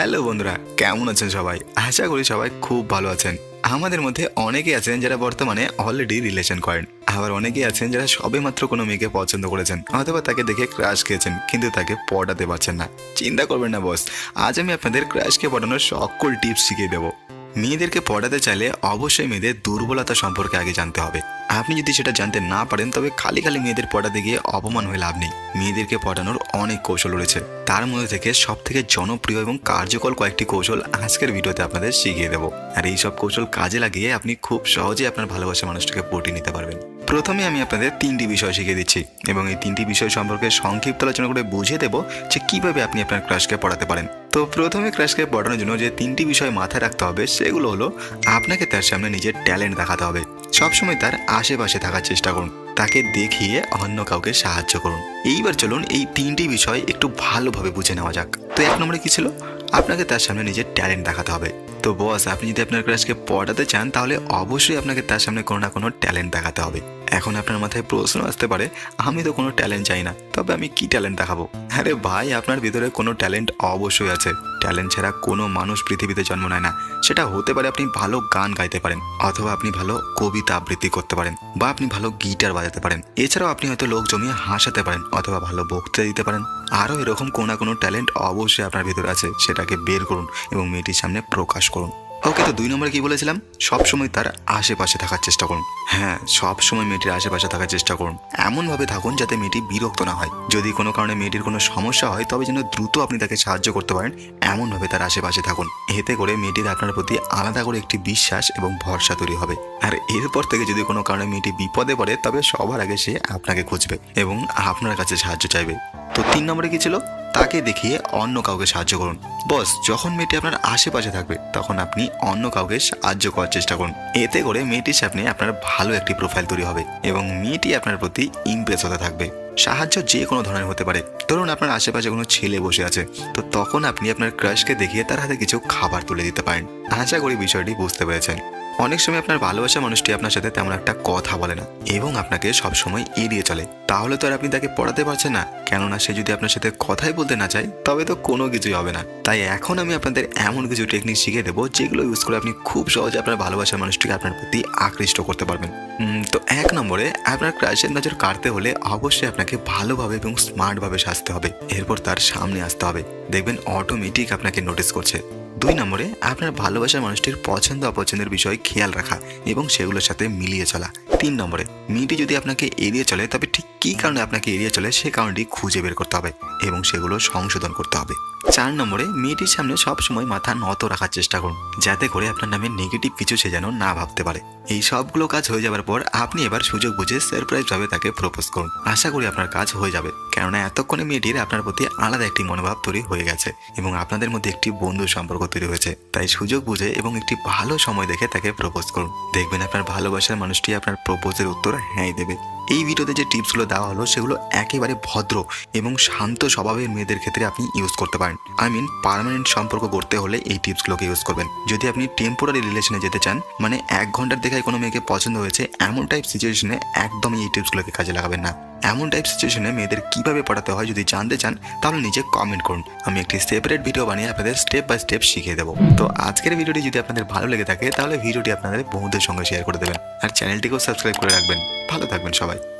Hello বন্ধুরা, কেমন আছেন সবাই? আশা করি সবাই খুব ভালো আছেন। আমাদের মধ্যে অনেকে আছেন যারা বর্তমানে অলরেডি রিলেশন করেন। আবার অনেকেই আছেন যারা সবে মাত্র কোনো মেয়েকে পছন্দ করেছেন, অথবা তাকে দেখে ক্রাশ খেয়েছেন, কিন্তু তাকে পটাতে পারছেন না। চিন্তা করবেন না বস আজ আমি আপনাদের ক্রাশকে পটানোর সকল টিপস শিখিয়ে দেবো। মেয়েদেরকে পড়াতে চাইলে অবশ্যই মেয়েদের দুর্বলতা সম্পর্কে আগে জানতে হবে। আপনি যদি সেটা জানতে না পারেন, তবে খালি খালি মেয়েদের পড়াতে গিয়ে অপমান হয়ে লাভ নেই। মেয়েদেরকে পড়ানোর অনেক কৌশল রয়েছে। তার মধ্যে থেকে সব থেকে জনপ্রিয় এবং কার্যকর কয়েকটি কৌশল আজকের ভিডিওতে আপনাদের শিখিয়ে দেবো। আর এই সব কৌশল কাজে লাগিয়ে আপনি খুব সহজেই আপনার ভালোবাসা মানুষটাকে পটিয়ে নিতে পারবেন। প্রথমে আমি আপনাদের তিনটি বিষয় শিখিয়ে দিচ্ছি এবং এই তিনটি বিষয় সম্পর্কে সংক্ষিপ্ত আলোচনা করে বুঝিয়ে দেবো যে কীভাবে আপনি আপনার ক্রাশকে পড়াতে পারেন। তো প্রথমে ক্রাশকে পড়ানোর জন্য যে তিনটি বিষয় মাথায় রাখতে হবে সেগুলো হলো আপনাকে তার সামনে নিজের ট্যালেন্ট দেখাতে হবে। সবসময় তার আশেপাশে থাকার চেষ্টা করুন। তাকে দেখিয়ে অন্য কাউকে সাহায্য করুন। এইবার চলুন এই তিনটি বিষয় একটু ভালোভাবে বুঝে নেওয়া যাক। তো এক নম্বরে কি ছিল? আপনাকে তার সামনে নিজের ট্যালেন্ট দেখাতে হবে। তো বস আপনি যদি আপনার ক্রাশকে পড়াতে চান, তাহলে অবশ্যই আপনাকে তার সামনে কোনো না কোনো ট্যালেন্ট দেখাতে হবে। এখন আপনার মাথায় প্রশ্ন আসতে পারে, আমি তো কোনো ট্যালেন্ট চাই না, তবে আমি কি ট্যালেন্ট দেখাবো? আরে ভাই, আপনার ভিতরে কোনো ট্যালেন্ট অবশ্যই আছে। ট্যালেন্ট ছাড়া কোনো মানুষ পৃথিবীতে জন্ম নেয় না। সেটা হতে পারে আপনি ভালো গান গাইতে পারেন, অথবা আপনি ভালো কবিতা আবৃত্তি করতে পারেন, বা আপনি ভালো গিটার বাজাতে পারেন। এছাড়াও আপনি হয়তো লোক জমিয়ে হাসাতে পারেন, অথবা ভালো বক্তৃতা দিতে পারেন। আরও এরকম কোনো না কোনো ট্যালেন্ট অবশ্যই আপনার ভিতরে আছে, সেটাকে বের করুন এবং মেয়েটির সামনে প্রকাশ করুন। ওকে তো দুই নম্বরে কি বলেছিলাম? সবসময় তার আশেপাশে থাকার চেষ্টা করুন। হ্যাঁ সব সময় মেয়েটির আশেপাশে থাকার চেষ্টা করুন। এমনভাবে থাকুন যাতে মেয়েটি বিরক্ত না হয়। যদি কোনো কারণে মেয়েটির কোনো সমস্যা হয়, তবে যেন দ্রুত আপনি তাকে সাহায্য করতে পারেন। এমনভাবে তার আশেপাশে থাকুন। এতে করে মেয়েটির আপনার প্রতি আলাদা করে একটি বিশ্বাস এবং ভরসা তৈরি হবে। আর এরপর থেকে যদি কোনো কারণে মেয়েটি বিপদে পড়ে, তবে সবার আগে সে আপনাকে খুঁজবে এবং আপনার কাছে সাহায্য চাইবে। তো তিন নম্বরে কি ছিল? তাকে দেখিয়ে অন্য কাউকে সাহায্য করুন। বস, যখন মেয়েটি আপনার আশেপাশে থাকবে, তখন আপনি অন্য কাউকে সাহায্য করার চেষ্টা করুন। এতে করে মেয়েটির সামনে আপনার ভালো একটি প্রোফাইল তৈরি হবে এবং মেয়েটি আপনার প্রতি ইমপ্রেস হতে থাকবে। সাহায্য যে কোনো ধরনের হতে পারে। ধরুন আপনার আশেপাশে কোনো ছেলে বসে আছে, তো তখন আপনি আপনার ক্রাশকে দেখিয়ে তার হাতে কিছু খাবার তুলে দিতে পারেন। আশা করি বিষয়টি বুঝতে পেরেছেন। অনেক সময় আপনার ভালোবাসা মানুষটি আপনার সাথে তেমন একটা কথা বলে না এবং আপনাকে সব সময় এড়িয়ে চলে। তাহলে তো আর আপনি তাকে পড়াতে পারছেন না। কেননা সে যদি আপনার সাথে কথাই বলতে না চায়, তবে তো কোনো কিছুই হবে না। তাই এখন আমি আপনাদের এমন কিছু টেকনিক শিখে দেবো, যেগুলো ইউজ করে আপনি খুব সহজে আপনার ভালোবাসার মানুষটিকে আপনার প্রতি আকৃষ্ট করতে পারবেন। তো এক নম্বরে, আপনার ক্রাশের নজর কাটতে হলে অবশ্যই আপনাকে ভালোভাবে এবং স্মার্টভাবে সাজতে হবে। এরপর তার সামনে আসতে হবে। দেখবেন অটোমেটিক আপনাকে নোটিস করছে। দুই নম্বরে, আপনার ভালোবাসার মানুষটির পছন্দ অপছন্দের বিষয় খেয়াল রাখা এবং সেগুলোর সাথে মিলিয়ে চলা। তিন নম্বরে, মেয়েটি যদি আপনাকে এড়িয়ে চলে, তবে ঠিক কী কারণে আপনাকে এড়িয়ে চলে সে কারণটি খুঁজে বের করতে হবে এবং সেগুলো সংশোধন করতে হবে। চার নম্বরে, মেয়েটির সামনে সবসময় মাথা নত রাখার চেষ্টা করুন, যাতে করে আপনার নামে নেগেটিভ কিছু সে যেন না ভাবতে পারে। এই সবগুলো কাজ হয়ে যাবার পর আপনি এবার সুযোগ বুঝে সারপ্রাইজ ভাবে তাকে প্রপোজ করুন। আশা করি আপনার কাজ হয়ে যাবে, কেননা এতক্ষণে মেয়েটির আপনার প্রতি আলাদা একটি মনোভাব তৈরি হয়ে গেছে এবং আপনাদের মধ্যে একটি বন্ধু সম্পর্ক তৈরি হয়েছে। তাই সুযোগ বুঝে এবং একটি ভালো সময় দেখে তাকে প্রপোজ করুন। দেখবেন আপনার ভালোবাসার মানুষটি আপনার প্রপোজের উত্তর হ্যাঁই দেবে। এই ভিডিওতে যে টিপসগুলো দেওয়া হলো সেগুলো একেবারে ভদ্র এবং শান্ত স্বভাবের মেয়েদের ক্ষেত্রে আপনি ইউজ করতে পারেন। আই মিন পারমানেন্ট সম্পর্ক করতে হলে এই টিপসগুলোকে ইউজ করবেন। যদি আপনি টেম্পোরারি রিলেশনে যেতে চান মানে এক ঘণ্টার দেখায় কোনো মেয়েকে পছন্দ হয়েছে, এমন টাইপ সিচুয়েশনে একদমই এই টিপসগুলোকে কাজে লাগাবেন না। এমন টাইপ সিচুয়েশনে মেয়েদের কীভাবে পড়াতে হয় যদি জানতে চান, তাহলে নিজে কমেন্ট করুন। আমি একটি সেপারেট ভিডিও বানিয়ে আপনাদের স্টেপ বাই স্টেপ শিখিয়ে দেবো। তো আজকের ভিডিওটি যদি আপনাদের ভালো লেগে থাকে, তাহলে ভিডিওটি আপনাদের বন্ধুদের সঙ্গে শেয়ার করে দেবেন। আর চ্যানেলটিকেও সাবস্ক্রাইব করে রাখবেন। ভালো থাকবেন সবাই।